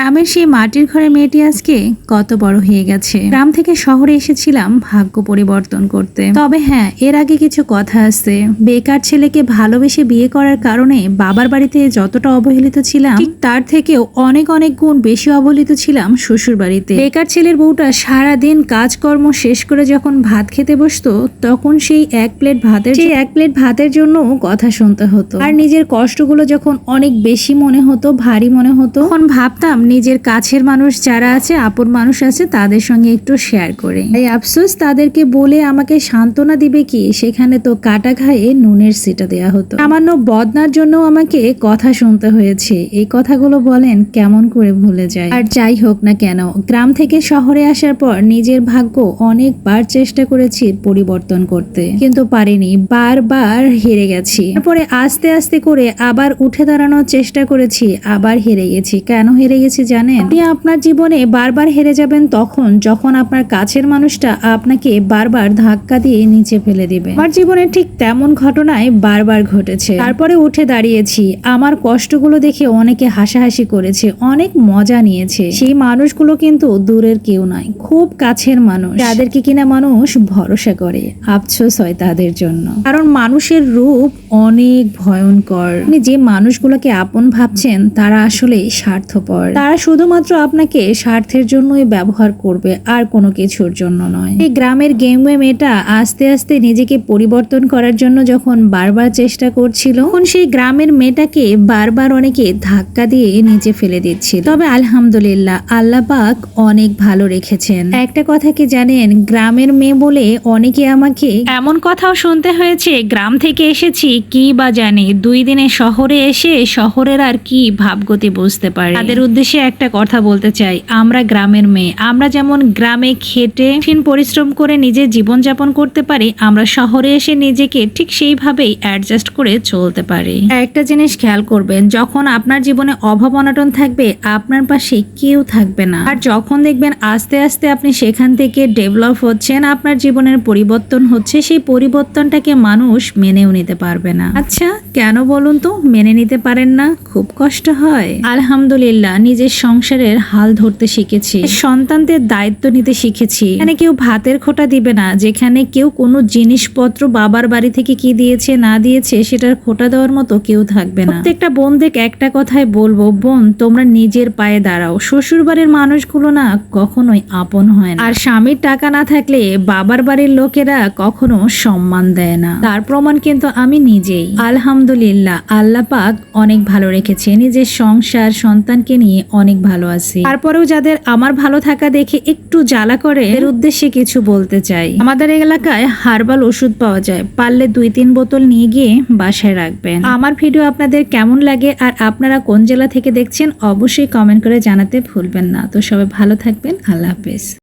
গ্রামের সেই মাটির ঘরে মেয়েটি আজকে কত বড় হয়ে গেছে। গ্রাম থেকে শহরে এসেছিলাম ভাগ্য পরিবর্তন করতে। তবে হ্যাঁ এর আগে কিছু কথা আছে। বেকার ছেলেকে ভালোবেসে বিয়ে করার কারণে বাবার বাড়িতে যতটা অবহেলিত ছিলাম, ঠিক তার থেকেও অনেক অনেক গুণ বেশি অবহেলিত ছিলাম শ্বশুর বাড়িতে। বেকার ছেলের বউটা সারা দিন কাজকর্ম শেষ করে যখন ভাত খেতে বসতো, তখন সেই এক প্লেট ভাতের সেই এক প্লেট ভাতের জন্য কথা শুনতে হতো। আর নিজের কষ্টগুলো যখন অনেক বেশি মনে হতো, ভারী মনে হতো, তখন ভাবতাম নিজের কাছের মানুষ যারা আছে, আপন মানুষ আছে, তাদের সঙ্গে একটু শেয়ার করে। এই আফসোস তাদেরকে বলে আমাকে সান্ত্বনা দিবে কি? সেখানে তো কাটা ঘায়ে নুনের সিটা দেয়া হতো। সামান্য বদনার জন্য আমাকে কথা শুনতে হয়েছে। এই কথাগুলো বলেন কেমন করে ভুলে যায়। আর যাই হোক না কেন, গ্রাম থেকে শহরে আসার পর নিজের ভাগ্য অনেকবার চেষ্টা করেছি পরিবর্তন করতে। কিন্তু পারিনি, বারবার হেরে গেছি। তারপরে আস্তে আস্তে করে আবার উঠে দাঁড়ানোর চেষ্টা করেছি, আবার হেরে গেছি। কেন হেরে গেছি জানেন, আপনি আপনার জীবনে বারবার হেরে যাবেন তখন, যখন আপনার কাছের মানুষটা আপনাকে বারবার ধাক্কা দিয়ে নিচে ফেলে দিবে। আমার জীবনে ঠিক তেমন ঘটনায় বারবার ঘটেছে। তারপরে উঠে দাঁড়িয়েছি। আমার কষ্টগুলো দেখে অনেকে হাসাহাসি করেছে, অনেক মজা নিয়েছে। সেই মানুষগুলো কিন্তু দূরের কেউ নয়, খুব কাছের মানুষ। তাদেরকে কিনা মানুষ ভরসা করে, আফসোস হয় তাদের জন্য। কারণ মানুষের রূপ অনেক ভয়ঙ্কর। যে মানুষগুলোকে আপন ভাবছেন, তারা আসলে স্বার্থপর। তারা শুধুমাত্র আপনাকে স্বার্থের জন্যই ব্যবহার করবে, আর কোনো কিছুর জন্য নয়। এই গ্রামের গেমওয়ে মেয়েটা আস্তে আস্তে নিজেকে পরিবর্তন করার জন্য যখন বারবার চেষ্টা করছিল, তখন সেই গ্রামের মেয়েটাকে বারবার অনেকে ধাক্কা দিয়ে নিচে ফেলে দিচ্ছিল। তবে আলহামদুলিল্লাহ, আল্লাহ পাক অনেক ভালো রেখেছেন। একটা কথা কি জানেন, গ্রামের মেয়ে বলে অনেকে আমাকে, এমন কথাও শুনতে হয়েছে, গ্রাম থেকে এসেছি, কি বা জানি। দুই দিনে শহরে এসে শহরের আর কি ভাবগতি বুঝতে পারে। তাদের উদ্দেশ্যে একটা কথা বলতে চাই। আমরা গ্রামের মেয়ে। আমরা যেমন গ্রামে খেটে কঠিন পরিশ্রম করে নিজের জীবনযাপন করতে পারি, আমরা শহরে এসে নিজেকে ঠিক সেইভাবেই অ্যাডজাস্ট করে চলতে পারি। একটা জিনিস খেয়াল করবেন, যখন আপনার জীবনে অভাব অনাটন থাকবে, আপনার পাশে কেউ থাকবে না। আর যখন দেখবেন আস্তে আস্তে আপনি সেখান থেকে ডেভেলপ হচ্ছেন, আপনার জীবনের পরিবর্তন হচ্ছে, সেই পরিবর্তনটাকে মানুষ মেনেও নিতে পারবে না। আচ্ছা কেন বলুন তো? মেনে নিতে পারেন না? খুব কষ্ট হয়। আলহামদুলিল্লাহ নিজের সংসারের হাল ধরতে শিখেছি। সন্তানদের দায়িত্ব নিতে শিখেছি। এখানে কেউ ভাতের খোটা দিবে না, যেখানে কেউ কোনো জিনিসপত্র বাবার বাড়ি থেকে কি দিয়েছে, না দিয়েছে, সেটার খোটা দেওয়ার মতো কেউ থাকবে না। প্রত্যেকটা বোনদের একটা কথাই বলব, বোন, তোমরা নিজের পায়ে দাঁড়াও। শ্বশুর বাড়ির মানুষগুলো না কখনোই আপন হয় না। আর স্বামীর টাকা না থাকলে বাবার বাড়ির লোকেরা কখনো সম্মান দেয় না। তার প্রমাণ কিন্তু আমি নিজেই। আলহামদুলিল্লাহ, আল্লাহ পাক অনেক ভালো রেখেছে। নিজের সংসার, সন্তানকে নিয়ে অনেক ভালো আছি। তারপরেও যাদের আমার ভালো থাকা দেখে একটু জ্বালা করে, এর উদ্দেশ্যে কিছু বলতে চাই। আমাদের এলাকায় হার্বাল ওষুধ পাওয়া যায়। পারলে দুই তিন বোতল নিয়ে গিয়ে বাসায় রাখবেন। আমার ভিডিও আপনাদের কেমন লাগে আর আপনারা কোন জেলা থেকে দেখছেন, অবশ্যই কমেন্ট করে জানাতে ভুলবেন না। তো সবাই ভালো থাকবেন। আল্লাহ হাফেজ।